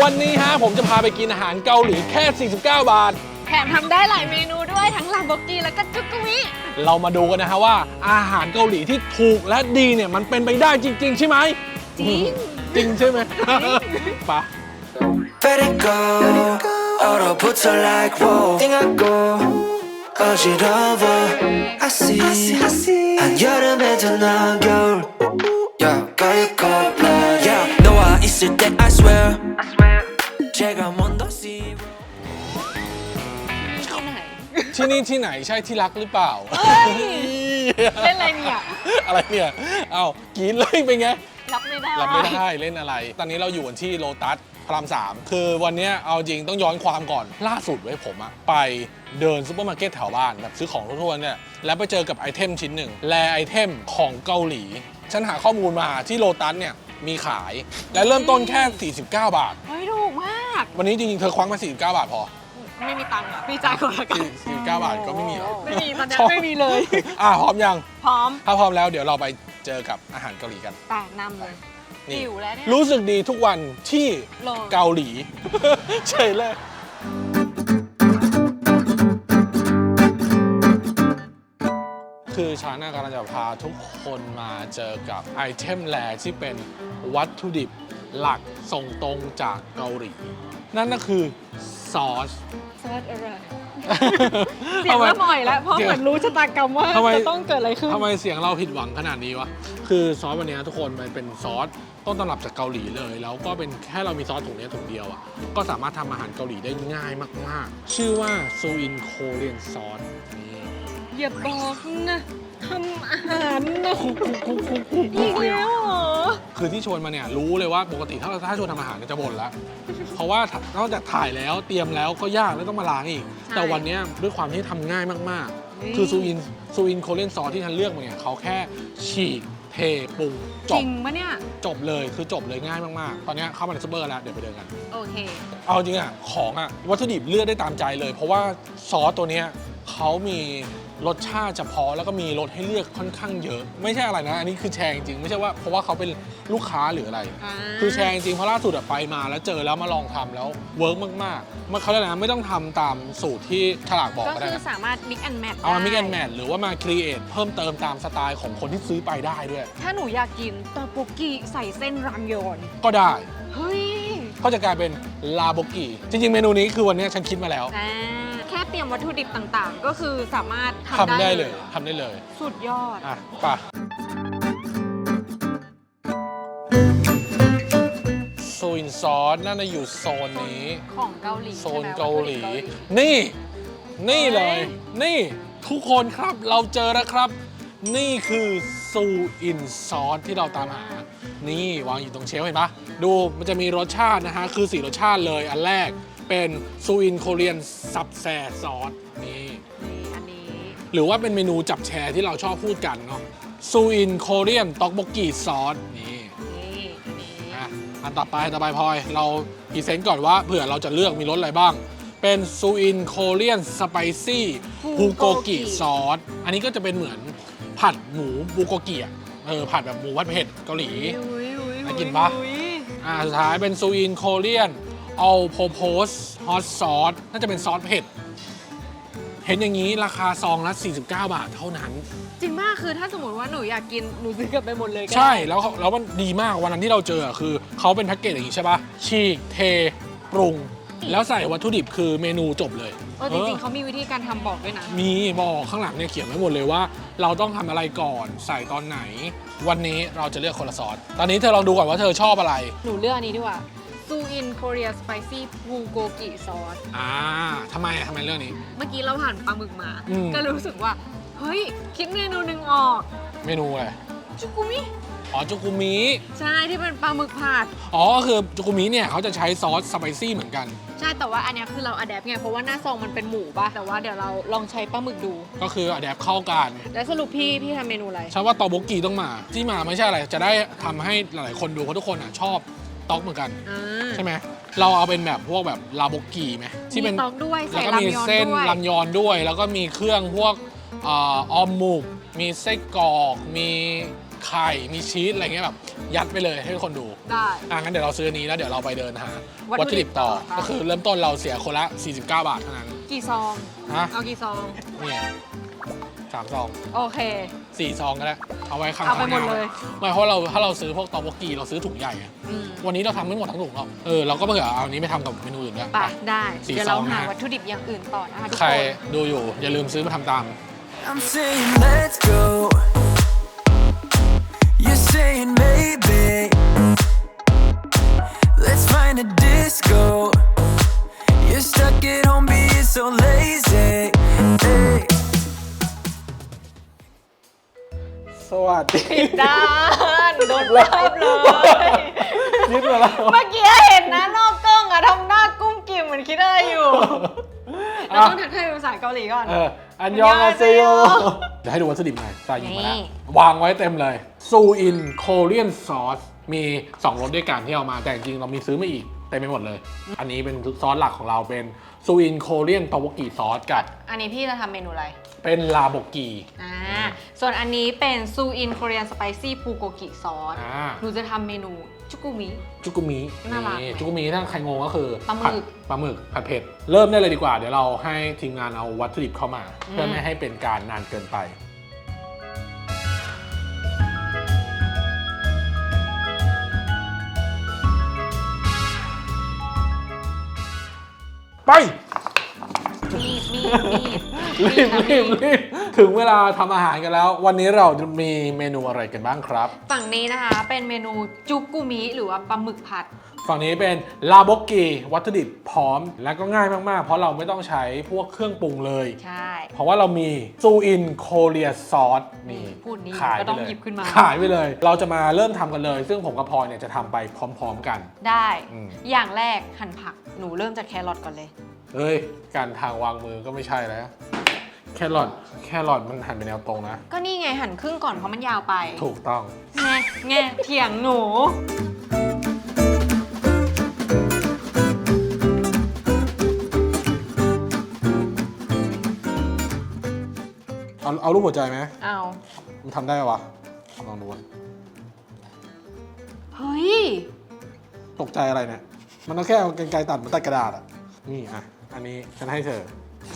วันนี้ฮะผมจะพาไปกินอาหารเกาหลีแค่ 49 บาท แถมทำได้หลายเมนูด้วยทั้งลาโบกีแล้วก็จุกุมิ เรามาดูกันนะฮะว่า อาหารเกาหลีที่ถูกและดีเนี่ยมันเป็นไปได้จริง ๆ ใช่ไหม จริง จริงใช่ไหม ไปะ Let it go 얼어붙어 like whoa 띵하고 어지러워 I see 한여름에도 난 겨울 Yeah 가유고 Yeah 너와 있을 때 I swear 제가 먼저 see ที่ไหน ที่นี่ที่ไหนใช่ที่รักหรือเปล่า เฮ้ย เล่นอะไรเนี่ย อะไรเนี่ย เอ้ากินเลยเป็นไง รับไม่ได้ รับไม่ได้เล่นอะไร ตอนนี้เราอยู่กันที่โลตัสพระรามสามคือวันเนี้ยเอาจริงต้องย้อนความก่อน ล่าสุดไว้ยผมอะไปเดินซูเปอร์มาร์เก็ตแถวบ้านแบบซื้อของทั่วๆเนี่ย แล้วไปเจอกับไอเทมชิ้นหนึ่ง แลไอเทมของเกาหลี ฉันหาข้อมูลมาที่โลตัสเนี่ย มีขาย และเริ่มต้นแค่ 49 บาท เฮ้ยถูกมาก วันนี้จริงๆ เธอคว้างมา 49 บาทพอ ไม่มีตังค์อะพี่จ่ายคนละกัน 49 บาทก็ไม่มีหรอไม่มีตอนนี้ไม่มีเลย อะพร้อมยัง พร้อมถ้าพร้อมแล้วเดี๋ยวเราไปเจอกับอาหารเกาหลีกัน แต่นำเลยนี่หิวแล้วเนี่ย รู้สึกดีทุกวันที่โล เกาหลีใช่เลย คือชาน่ากำลังจะพาทุกคนมาเจอกับไอเทมแรกที่เป็นวัตถุดิบหลักส่งตรงจากเกาหลี นั่นก็คือซอส ซอสอะไรเสียงเริ่มอ่อยแล้ว เพราะเสียงเหมือนรู้ชะตากรรมว่าทำไมจะต้องเกิดอะไรขึ้นทำไมเสียงเราผิดหวังขนาดนี้วะ คือซอสวันนี้ทุกคนมันเป็นซอสต้นตำรับจากเกาหลีเลย แล้วก็เป็นแค่เรามีซอสถุงนี้ถุงเดียวอะ ก็สามารถทำอาหารเกาหลีได้ง่ายมาก ๆ ชื่อว่าซูอินโคเรียนซอสนี่ อย่าบอกนะทำอาหารนะอีกแล้วเหรอ คือที่ชวนมาเนี่ยรู้เลยว่าปกติถ้าถ้าชวนทำอาหารเนี่ยจะบ่นแล้ว เพราะว่านอกจากถ่ายแล้วเตรียมแล้วก็ยากแล้วต้องมาล้างอีกแต่วันเนี้ยด้วยความที่ทำง่ายมากๆ คือซูอินซูอินโคเรียนซอสที่ฉันเลือกมาเนี่ยเขาแค่ฉีกเทปรุงจจบริงปะเนี่ย จบเลยคือจบเลยง่ายมากๆ ตอนเนี้ยเข้ามาในซูเปอร์แล้วเดี๋ยวไปเดินกัน โอเค เอาจริงอะของอะวัตถุดิบเลือกได้ตามใจเลย เพราะว่าซอสตัวเนี้ยเขามี รสชาติเฉพาะแล้วก็มีรสให้เลือกค่อนข้างเยอะ ไม่ใช่อะไรนะ อันนี้คือแชร์จริงๆไม่ใช่ว่าเพราะว่าเขาเป็นลูกค้าหรืออะไร อ่า คือแชร์จริงๆเพราะล่าสุดอะไปมาแล้วเจอแล้วมาลองทำแล้วเวิร์กมากๆมันเขาเรียกอะไรนะไม่ต้องทำตามสูตรที่ฉลากบอกก็ก็ได้คือนะสามารถ mix and match เอามาได้มิกแอนแมทหรือว่ามาครีเอทเพิ่มเติมตามสไตล์ของคนที่ซื้อไปได้ด้วย ถ้าหนูอยากกินตอปุกิใส่เส้นรามยอนก็ได้เฮ้ยก็จะกลายเป็นลาโบกิจริงๆเมนูนี้คือวันนี้ฉันคิดมาแล้ว อ่า แค่เตรียมวัตถุดิบต่างๆ ก็คือสามารถทำทำได้ได้เลยทำได้เลย สุดยอด อะป่ะโซอินซอสน่าจะอยู่โซนนี้ ของเกาหลีโซนใช่ไมเกาหลี วัตถุดิบนี่ นี่เลยเฮ้ยนี่ทุกคนครับเราเจอแล้วครับ นี่คือซูอินซอสที่เราตามหา นี่วางอยู่ตรงเชลฟ์เห็นปะดูมันจะมีรสชาตินะฮะ คือสี่รสชาติเลย อันแรก เป็นซูอินโคเรียนซับแซซอสนี่นี่อันนี้ หรือว่าเป็นเมนูจับแชร์ที่เราชอบพูดกันเนาะซูอินโคเรียนต็อกบกีซอสนี่นี่ อันนี้ อะอันต่อไปต่อไปพลอย เราพรีเซนต์ก่อนว่าเผื่อเราจะเลือกมีรสอะไรบ้าง เป็นซูอินโคเรียนสไปซี่บูโกกิซอสอันนี้ก็จะเป็นเหมือนผัดหมูบูโกกิอะเออผัดแบบหมูผัดเผ็ดเกาหลีอุ๊ยอุ๊ยน่ากินปะ อุ๊ยอ่าสุดท้ายเป็นซูอินโคเรียน เอาโพโพสฮอตซอสน่าจะเป็นซอสเผ็ด เห็นอย่างนี้ราคาซองละ49 บาทเท่านั้น จริงมากคือถ้าสมมติว่าหนูอยากกินหนูซื้อกลับไปหมดเลยก็ได้ใช่แล้วเขาแล้วมันดีมากวันนั้นที่เราเจออะคือเขาเป็นแพ็กเกจอย่างนี้ใช่ปะฉีกเทปรุง แล้วใส่วัตถุดิบคือเมนูจบเลยเออจริงๆเขามีวิธีการทำบอกด้วยนะ มีบอกข้างหลังเนี่ยเขียนไว้หมดเลยว่า เราต้องทำอะไรก่อนใส่ตอนไหน วันนี้เราจะเลือกคนละซอสตอนนี้เธอลองดูก่อนว่าเธอชอบอะไร หนูเลือกอันนี้ดีกว่า ซูอินโคเรียสไปซี่บูโกกิซอส อ่าทำไมทำไมเรื่องนี้ เมื่อกี้เราผ่านปลาหมึกมา อืม ก็เลยรู้สึกว่า เฮ้ย คิดเมนูหนึ่งออกเมนูอะไรจุกุมิ อ๋อจูกุมิใช่ที่เป็นปลาหมึกผัด อ๋อก็คือจูกุมิเนี่ยเขาจะใช้ซอสสไปซี่เหมือนกัน ใช่แต่ว่าอันเนี้ยคือเราอัดแอปไง เพราะว่าหน้าซองมันเป็นหมูป่ะ แต่ว่าเดี๋ยวเราลองใช้ปลาหมึกดู ก็คืออะแดปเข้ากันแล้วสรุปพี่ พี่ทำเมนูอะไร ฉันว่าตอกโบกีต้องมา ที่มาไม่ใช่อะไร จะได้ทำให้หลายๆคนดูเพราะทุกคนอะชอบ ต็อกเหมือนกัน อ่าใช่ไหมเราเอาเป็นแบบพวกแบบลาโบกีไหมที่เป็นมีต๊อกด้วยแล้ใส่วก็รามมียอนเส้นด้วยลำยอนด้วย แล้วก็มีเครื่องพวกเออออมหมูก มีไส้กรอก มีไข่ มีชีสอะไรเงี้ยแบบยัดไปเลยให้คนดู ได้ อะงั้นเดี๋ยวเราซื้ออันนี้แล้วเดี๋ยวเราไปเดินหาวัวัตตถุถุดิดิบบต่ต่ออค่ะ ก็คือเริ่มต้นเราเสียคนละ 49 บาทเท่านั้นกี่ซองฮะเอากี่ซองนี่ สามซองโอเค สี่ซองก็ได้เอาไว้ข้างเอาไปหมดทงเลย ไม่เพราะเราถ้าเราซื้อพวกตอกโบกีเราซื้อถุงใหญ่อะอืมวันนี้เราทำไม่หมดทั้งถุงหรอกเออเราก็เผื่อเอาอันนี้ไปทำกับเมนูอื่นด้วย ไปได้ สี่เดี๋ยวเราซองนะ หาฮะวัตถุดิบอย่างอื่นต่อนะคะทุกใครคน ดูอยู่อย่าลืมซื้อมาทำตาม I'm saying let's go. ดผิดด้านโดนเลยคิดมาล้วเมื่อกี้เห็นนะนอกกล้องอะทำหน้ากุ้มกิ่มเหมือนคิดอะไรอยู่เราต้องทักทายเป็ภาษาเกาหลีก่อน เออ อันยองอาซโยเดี๋ยวให้ดูวัตถุดิบหน่อยตายยิงมาแล้ว วางไว้เต็มเลย ซูอินโคเรียนซอส มี 2รสด้วยกันที่เอามา แต่จริงเรามีซื้อมาอีกเต็มไปหมดเลย อันนี้เป็นซอสหลักของเราเป็น ซูอินโคเรียนตอกโบกีซอสกับอันนี้พี่จะทำเมนูอะไร เป็นลาโบกีอ่าส่วนอันนี้เป็นซูอิน k o เรียนสไปซี่ปูโกกิซอสอ่าหนูจะทำเมนูจุกุมิ จุกุมิน่ารักนี่จุกุมิถ้าใครงงก็คือปลาหมึกผัดปลาหมึกผัดเผ็ด เริ่มได้เลยดีกว่า เดี๋ยวเราให้ทีมงานเอาวัตถุดิบเข้ามาเพื่อมไม่ให้เป็นการนานเกินไป ไปมีดมีดมีดรีบนะรีบมีดรีบ ถึงเวลาทำอาหารกันแล้ว วันนี้เราจะมีเมนูอะไรกันบ้างครับ ฝั่งนี้นะคะเป็นเมนูจุกุมิหรือว่าปลาหมึกผัด ฝั่งนี้เป็นลาโบกีวัตถุดิบพร้อม และก็ง่ายมากๆ เพราะเราไม่ต้องใช้พวกเครื่องปรุงเลย ใช่ เพราะว่าเรามีซูอินโคเรียซอสนี่พูดนี้ขายก็ไปต้องเลยหยิบขึ้นมา ขายไปเลย เราจะมาเริ่มทำกันเลย ซึ่งผมกับพลอยเนี่ยจะทำไปพร้อม ๆกัน ได้ อืม อย่างแรกหั่นผัก หนูเริ่มจากแครอทก่อนเลย เฮ้ย การทางวางมือก็ไม่ใช่แล้ว แครอทแครอทมันหันเป็นแนวตรงนะ ก็นี่ไงหั่นครึ่งก่อนเพราะมันยาวไปถูกต้องไงไงเถียงหนู เอาเอารูปหัวใจไหมเอามันทำได้ปะวะลองดูก่อนเฮ้ย ตกใจอะไรเนี่ย มันต้องแค่เอากรรไกรตัดเหมันตัดกระดาษอะ นี่อะ อันนี้ฉันให้เธอ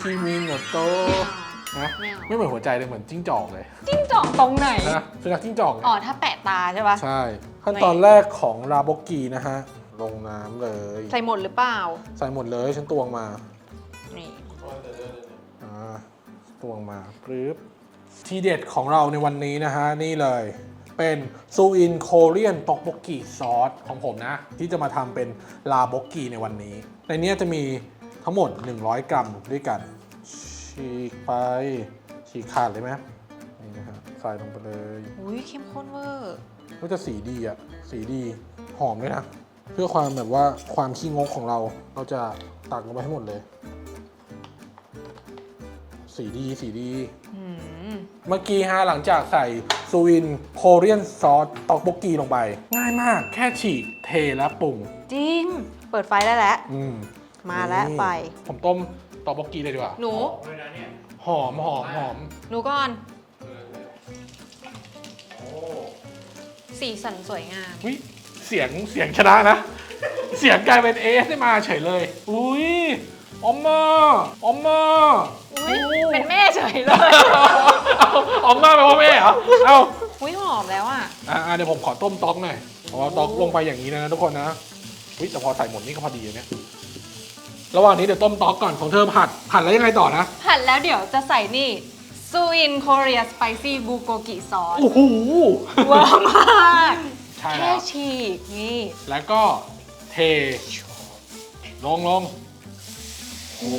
คิมิโนโตะนะไม่เอาไม่เหมือนหัวใจเลยเหมือนจิ้งจอกเลยจิ้งจอกตรงไหนนะสุนัขจิ้งจอกไงอ๋อถ้าแปะตาใช่ปะใช่ ขั้นตอนแรกของราโบกีนะฮะ ลงน้ำเลย ใส่หมดหรือเปล่า ใส่หมดเลยฉันตวงมานี่อ่าตวงมาปึ๊บทีเด็ดของเราในวันนี้นะฮะ นี่เลยเป็นซูอินโคเรียนตอกโบกีซอสของผมนะ ที่จะมาทำเป็นลาโบกีในวันนี้ ในเนี้ยจะมี ทั้งหมด 100 กรัมด้วยกัน ฉีกไป ฉีกขาดเลยไหมนี่นะฮะใส่ลงไปเลยอุ้ยเข้มข้นเวอร์ก็จะสีดีอะสีดีหอมด้วยนะ เพื่อความแบบว่าความขี้งกของเรา เราจะตักลงไปให้หมดเลย สีดีสีดี อืมเมื่อกี้ฮะหลังจากใส่ซูวินโคเรียนซอสตอกโบกีลงไป ง่ายมากแค่ฉีกเทและปรุง จริง เปิดไฟได้แล้ว อืม มาแล้วนี่ไฟ ผมต้มตอกโบกีเลยดีกว่า หนู หอมหอมหอมหนูก่อน สีสันสวยงามวิเสียงเสียงชนะนะ เสียงกลายเป็นเอสมาเฉยเลย อุ้ยออมมาออมมาอุ้ยเป็นแม่เฉยเลยเอาออมมาเป็นพ่อแม่เหรอ เอาอุ้ยหอมแล้วอะ อะเดี๋ยวผมขอต้มต๊อกหน่อยเพราะว่าต๊อกลงไปอย่างนี้นะทุกคนนะวิแต่พอใส่หมดนี่ก็พอดีนะเนี่ย ระหว่างนี้เดี๋ยวต้มต๊อกก่อนของเธอผัดผัดแล้วยังไงต่อนะผัดแล้วเดี๋ยวจะใส่นี่ซูอินโคเรียสไปซี่บูโกกิซอสโอ้โหเวอร์มากใช่แค่แล้วฉีกนี่ แล้วก็เทลงลงโอ้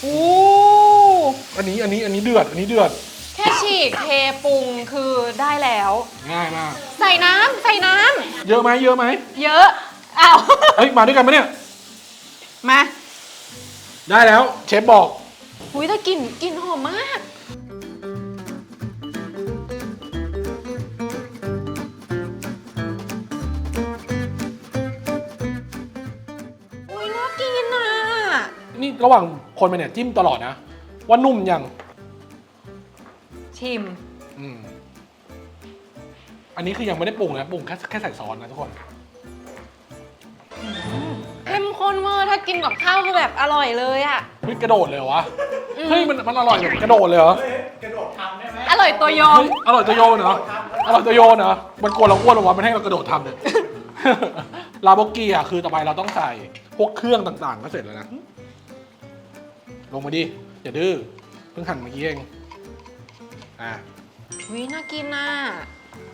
โอ้ อันนี้อันนี้อันนี้เดือดอันนี้เดือดแค่ ฉีกเทปรุงคือได้แล้ว ง่ายมาก ใส่น้ำใส่น้เยอะไหมเยอะไหมำเยอะอ้าวเฮ้ยมาด้วยกันไหมเนี่ย มาได้แล้ว เชฟบอกอุ้ยแต่กลิ่นกลิ่นหอมมาก อุ้ยน่ากินอะ นี่ระหว่างคนไปเนี่ยจิ้มตลอดนะ ว่านุ่มยังเชชิม อืมอันนี้คือยังไม่ได้ปรุงนะปรุงแค่แค่ใส่ซอสนะทุกคน เข้มข้นเวอร์ถ้ากินกับข้าวคือแบบอร่อยเลยอะ เฮ้ยกระโดดเลยเหรอวะเฮ้ยมันมันอร่อยแบบกระโดดเลยเหรออร่อยตัวยอม เฮ้ยอร่อยตัวโยนเหรอ อร่อยตัวโยนเหรอ มันกลัวเราอ้วนเหรอวะมันให้เรากระโดดทำเลยลาโบกี้อะคือต่อไปเราต้องใส่พวกเครื่องต่างๆ ก็เสร็จแล้วนะ ลงมาดิ อย่าดื้อ เพิ่งหั่นเมื่อกี้เอง อะวิน่ากินน่ะ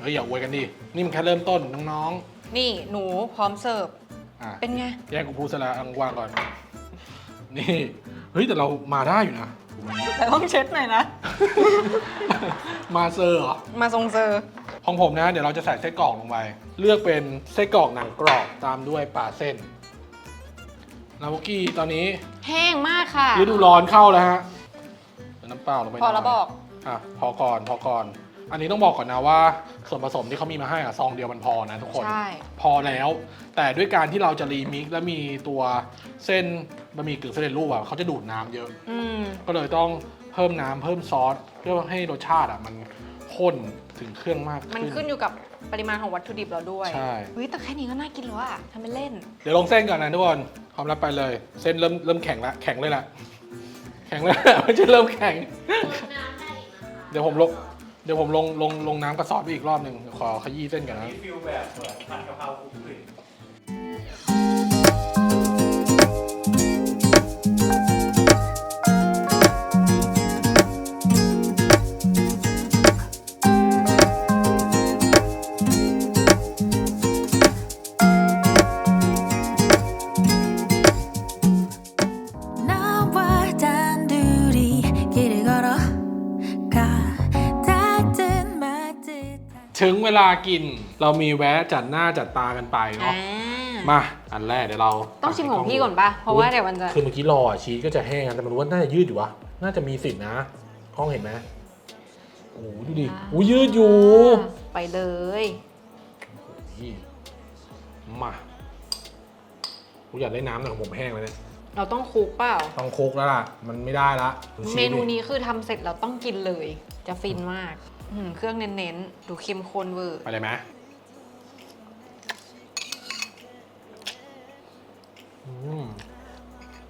เฮ้ยอย่าอวยกันดิ นี่มันแค่เริ่มต้นน้องนี่หนูพร้อมเสิร์ฟ ๆอะเป็นไง แย่งกูพูดซะแล้วอังวางก่อน นี่ เฮ้ยแต่เรามาได้อยู่นะ แต่ต้องเช็ดหน่อยนะ มาเซอร์เหรอ มาทรงเซอร์ ของผมนะ เดี๋ยวเราจะใส่ไส้กรอกลงไป เลือกเป็นไส้กรอกหนังกรอบตามด้วยปลาเส้นลาโบกี้ตอนนี้แห้งมากค่ะ ฤดูร้อนเข้าแล้วฮะเติมน้ำเปล่าลงไปพอแล้วหน่ยบอก อะพอก่อนพอก่อน อันนี้ต้องบอกก่อนนะว่า ส่วนผสมที่เขามีมาให้อะซองเดียวมันพอนะทุกคน ใช่ พอแล้ว แต่ด้วยการที่เราจะรีมิกซ์และมีตัวเส้นบะหมี่กึ่งสำเร็จรูปอะเขาจะดูดน้ำเยอะ อืม ก็เลยต้องเพิ่มน้ำเพิ่มซอสเพื่อให้รสชาติอะมันข้นถึงเครื่องมากมันขึ้นขึ้นอยู่กับปริมาณของวัตถุดิบเราด้วยใช่ เฮ้ยแต่แค่นี้ก็น่ากินแล้วอะทำเป็นเล่น เดี๋ยวลงเส้นก่อนนะทุกคนพร้อมรับไปเลย เส้นเริ่มเริ่มแข็งละแข็งเลยละแข็งเลยไม่ใช่เริ่มแข็ง เดี๋ยวผมลงเดี๋ยวผมลงลงลงน้ำกระสอบไปอีกรอบหนึ่งเดี๋ยวขอขยี้เส้นก่อนนะ นี่ฟิลแบบเหมือนผัดกะเพราคลุกคลิก ถึงเวลากิน เรามีแวะจัดหน้าจัดตากันไปเนาะอ่ามา อันแรกเดี๋ยวเราต้องชิมของพี่ก่อนปะเพราะว่าเดี๋ยวมันจะ คือเมื่อกี้รออะชีสก็จะแห้งนะแต่มันรู้ว่าน่าจะยืดอยู่วะ น่าจะมีสิทธินะกล้องเห็นไหมโอ้โหดูดิอู้ยืดอยู่ ไปเลยนี่มากูอยากได้น้ำแต่ของผมแห้งแล้วเนี่ย เราต้องคลุกเปล่า ต้องคลุกแล้วล่ะ มันไม่ได้ละดูชีสเมนูดินี้คือทำเสร็จเราต้องกินเลย จะฟินมาก อืมเครื่องเน้นๆ ดูเข้มข้นเวอร์ไปเลยไหมอืม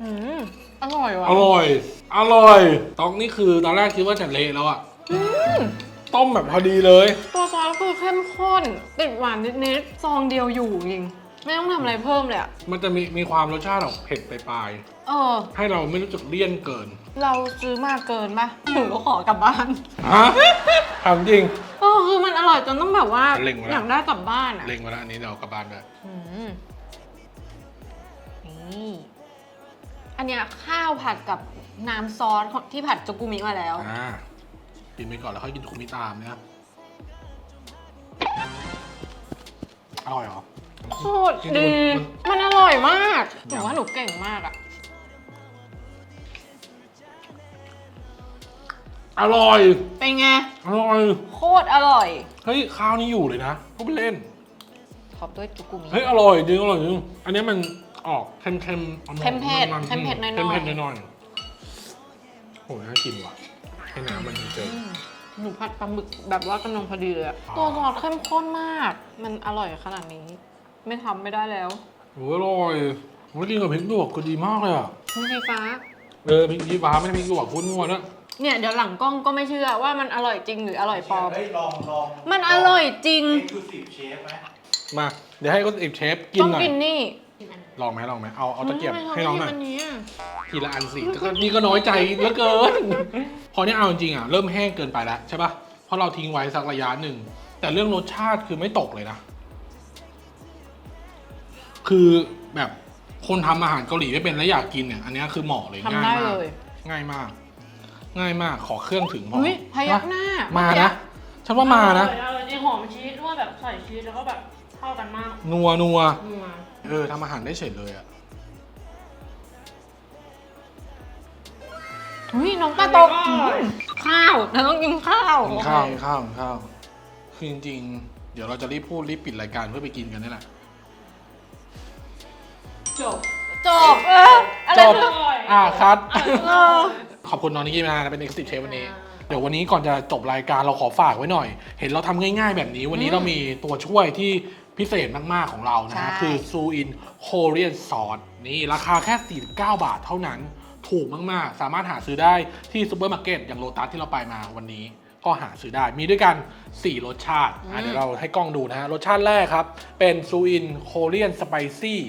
อืมอร่อยว่ะอร่อย อร่อยตองนี่คือตอนแรกคิดว่าจะเละแล้วอะต้มแบบพอดีเลย ตัวซอสคือเข้มข้น ติดหวานนิดๆ ซองเดียวอยู่จริง ไม่ต้องทำอะไรเพิ่มเลยอะมันจะมีมีความรสชาติออกเผ็ดปลาย เออๆให้เราไม่รู้สึกเลี่ยนเกินเราซื้อมาเกินปะถึงก็ขอกลับบ้านฮะทำจริง เออคือมันอร่อยจนต้องแบบว่าเล็งไว้แล้ว อยากได้กลับบ้านอะเล็งไว้แล้วอันนี้เดี๋ยวเอากลับบ้านด้วยอืมนี่อันเนี้ยข้าวผัดกับน้ำซอสของที่ผัดจูกุมิมาแล้ว อ่ากินไปก่อนแล้วค่อยกินคุมิตามเนี่ยอร่อยเหรอโคตรดี มันอร่อยมากหนูว่าหนูเก่งมากอะ อร่อย เป็นไง อร่อย โคตรอร่อย เฮ้ยข้าวนี่อยู่เลยนะพูดไปเล่น ท็อปด้วยจูกุมิ เฮ้ยอร่อยจริงอร่อยจริงอันนี้มันออกเค็มๆเค็มเค็มเผ็ดเค็มเผ็ดหน่อยๆ เค็มเผ็ดหน่อยๆโอ้ยน่ากินว่ะให้น้ำมันเจอ หนูผัดปลาหมึกแบบว่ากำลังพอดีเลยอะอ๋อตัวซอสเข้มข้นมาก มันอร่อยขนาดนี้ ไม่ทำไม่ได้แล้วโอ้ยอร่อยผมกินกับพริกหยวกก็ดีมากเลยอะนี่ไฟฟ้า เออพริกชี้ฟ้าไม่ใช่พริกหยวกพูดมั่วนะ เนี่ยเดี๋ยวหลังกล้องก็ไม่เชื่อว่ามันอร่อยจริงหรืออร่อยปลอม เฮ้ยลองลองมันอร่อยจริง เอ็กซ์คลูซีฟเชฟไหมมา เดี๋ยวให้ก็ติบเชฟกินต้องหน่อย กินนี่ลองไหมลองไหมเอาเอาตะเกียบไม่ให้น้องหน่อยทำไมทำอันนี้อะทีละอันสิก็นี่ก็น้อยใจเหลือเกิน พอเนี้ยเอาจริงๆอะ เริ่มแห้งเกินไปแล้วใช่ปะเพราะเราทิ้งไว้สักระยะหนึ่ง แต่เรื่องรสชาติคือไม่ตกเลยนะ คือแบบคนทำอาหารเกาหลีไม่เป็นแล้วอยากกินเนี่ย อันเนี้ยคือเหมาะเลยทำง่ายได้มาเลก ย ง่ายมาก ง่ายมากขอเครื่องถึงพออุ้ยพยักหน้า มามานะ ฉันว่ามานะอร่อยจริงหอมชีสด้วยแบบใส่ชีสแล้วก็แบบเข้ากันมากนัวนัวนัวเออทำอาหารได้เฉยเลยอะอุ้ยน้องปลาตกอืมข้าวเราต้องกินข้าวกินข้าวกินข้าวกินข้าวคือจริงๆ เดี๋ยวเราจะรีบพูดรีบปิดรายการเพื่อไปกินกันนี่แหละจบจบเอออะไรจบคืออร่อยอ่าคัดเออ ขอบคุณน้องนิกกี้มากนะเป็น Executive Chef วันนี้ เดี๋ยววันนี้ก่อนจะจบรายการเราขอฝากไว้หน่อย เห็นเราทำง่ายๆแบบนี้ วันนี้เรามีตัวช่วยที่พิเศษมากๆของเรานะฮะ ใช่ คือซูอินโคเรียนซอสนี่ราคาแค่ 49 บาทเท่านั้น ถูกมากๆ สามารถหาซื้อได้ที่ซูเปอร์มาร์เก็ตอย่างโลตัสที่เราไปมาวันนี้ ก็หาซื้อได้มีด้วยกัน 4 รสชาติอะเดี๋ยวเราให้กล้องดูนะฮะ รสชาติแรกครับ เป็นซูอินโคเรียนสไปซี่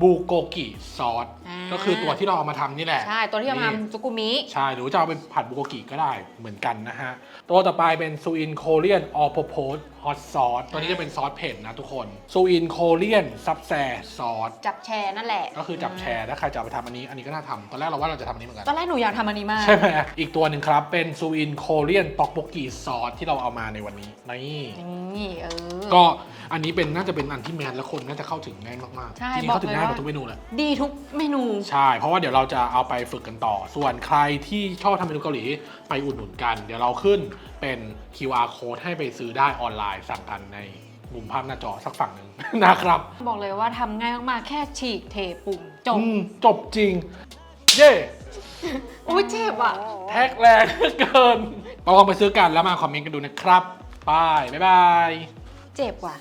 บูโกกิซอสอ่า ก็คือตัวที่เราเอามาทำนี่แหละ ใช่ ตัวที่เราทำจุกุมิ ใช่ หรือจะเอาไปผัดบุโกกิก็ได้เหมือนกันนะฮะ ตัวต่อไปเป็นซูอินโคเรียนออ p โพส ฮอตซอสตัวนี้จะเป็นซอสเผ็ดนะทุกคนซูอินโคเรียนซับแซซอสจับแชร์นั่นแหละ ก็คือจับแชร์ถ้าใครจะเอาไปทำอันนี้อันนี้ก็น่าทำตอนแรกเราว่าเราจะทำอันนี้เหมือนกันตอนแรกหนูอยากทำอันนี้มาก ใช่ไหมอีกตัวหนึ่งครับเป็นซูอินโคเรียนต็อกโบกิซอสที่เราเอามาในวันนี้นี่นี่เออก็อันนี้เป็นน่าจะเป็นอันที่แมนและคนน่าจะเข้าถึงง่ายมากๆใช่จริงๆบอกเข้าถึงเลยง่ายกว่าว่าทุกเมนูเลยดีทุกเมนูใช่เพราะว่าเดี๋ยวเราจะเอาไปฝึกกันต่อ ส่วนใครที่ชอบทำเมนูเกาหลีไปอุดหนุนกัน เดี๋ยวเราขึ้น เป็น QR code ให้ไปซื้อได้ออนไลน์สั่งกันในมุมภาพหน้าจอสักฝั่งหนึ่ง นะครับ บอกเลยว่าทำง่ายมากๆ แค่ฉีกเทปุ่มจบ อืมจบจริง เย้อุ้ยเจ็บอะ แท็กแรงเหลือเกินมาลองไปซื้อกันแล้วมาคอมเมนต์กันดูนะครับบายบ๊ายบาย เจ็บว่ะ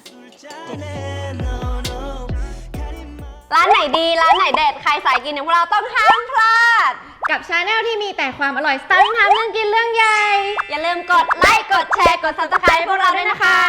ร้านไหนดี ร้านไหนเด็ด ใครสายกินอย่างพวกเราต้องห้ามพลาด กับชาแนลที่มีแต่ความอร่อยสตันทำเรื่องกินเรื่องใหญ่ อย่าลืมกดไลค์ กดแชร์ กดซับสไครต์พวกเราด้วยนะคะ